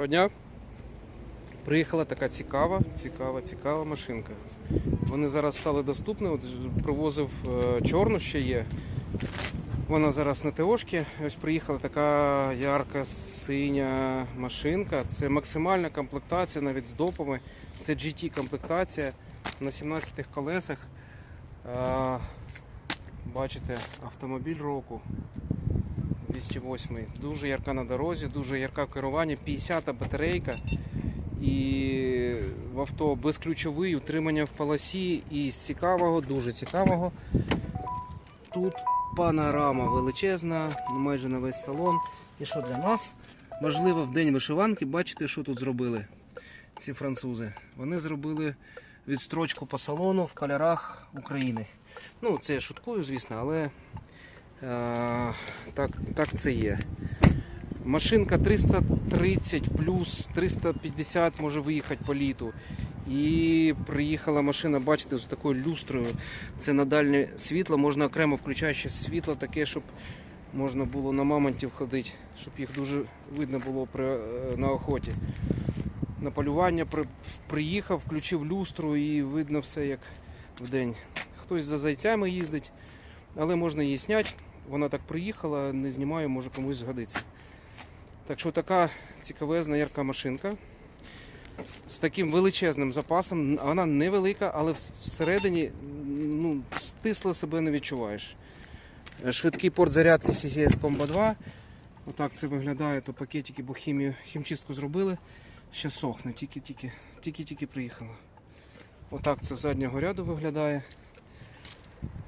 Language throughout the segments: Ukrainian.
Доброго дня. Приїхала така цікава, цікава, цікава машинка. Вони зараз стали доступні. От привозив е, чорну ще є. Вона зараз на ТОшки. Ось приїхала така ярка синя машинка. Це максимальна комплектація навіть з допами. Це GT комплектація на 17 колесах. Бачите, автомобіль року. 208. Дуже ярка на дорозі, дуже ярка в керуванні, 50 батарейка. І в авто безключовий, утримання в полосі. І з цікавого, дуже цікавого. Тут панорама величезна, майже на весь салон. І що для нас важливо в день вишиванки, бачите, що тут зробили ці французи. Вони зробили відстрочку по салону в кольорах України. Ну, це я шуткую, звісно, але Так, так це є. Машинка 330 плюс 350 може виїхати по літу. І приїхала машина, бачите, з такою люстрою. Це на дальнє світло, можна окремо включати ще світло таке, щоб можна було на мамонтів ходити, щоб їх дуже видно було при, е, на охоті. На полювання при, приїхав, включив люстру і видно все як вдень. Хтось за зайцями їздить, але можна її зняти. Вона так приїхала, не знімаю, може комусь згодиться. Так що така цікавезна ярка машинка з таким величезним запасом. Вона невелика, але всередині ну, стисло себе не відчуваєш. Е, Швидкий порт зарядки CCS Combo 2. Отак це виглядає, то пакетики, бо хімію, хімчистку зробили. Ще сохне, тільки-тільки, приїхала. Отак це заднього ряду виглядає.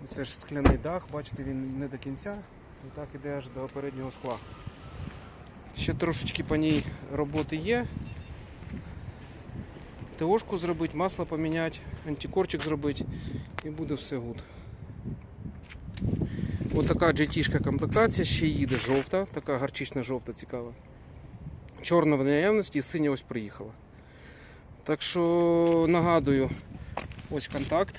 Це ж скляний дах, бачите, він не до кінця. І так іде аж до переднього скла. Ще трошечки по ній роботи є. ТОшку зробити, масло поміняти, антикорчик зробити і буде все гуд. Ось така GT-шка комплектація, ще їде жовта, така гарчична жовта цікава. Чорна в наявності і синя ось приїхала. Так що нагадую, ось контакт.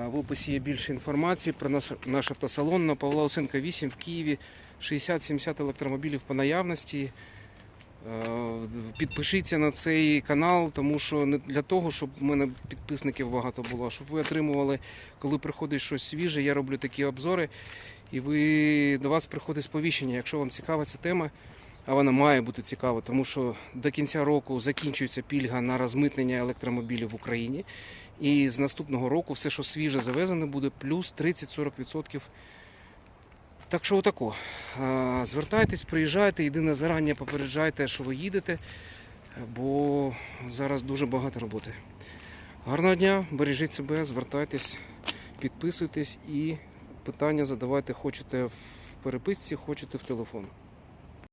А В описі є більше інформації про наш, автосалон на Павла Осенка 8 в Києві. 60-70 електромобілів по наявності. Е, Підпишіться на цей канал, тому що не для того, щоб в мене підписників багато було, щоб ви отримували, коли приходить щось свіже, я роблю такі обзори, і ви, до вас приходить сповіщення, якщо вам цікава ця тема, а вона має бути цікава, тому що до кінця року закінчується пільга на розмитнення електромобілів в Україні. І з наступного року все, що свіже завезене, буде плюс 30-40%. Так що отако. Звертайтесь, приїжджайте, єдине зарані попереджайте, що ви їдете, бо зараз дуже багато роботи. Гарного дня, бережіть себе, звертайтесь, підписуйтесь і питання задавайте, хочете в переписці, хочете в телефон.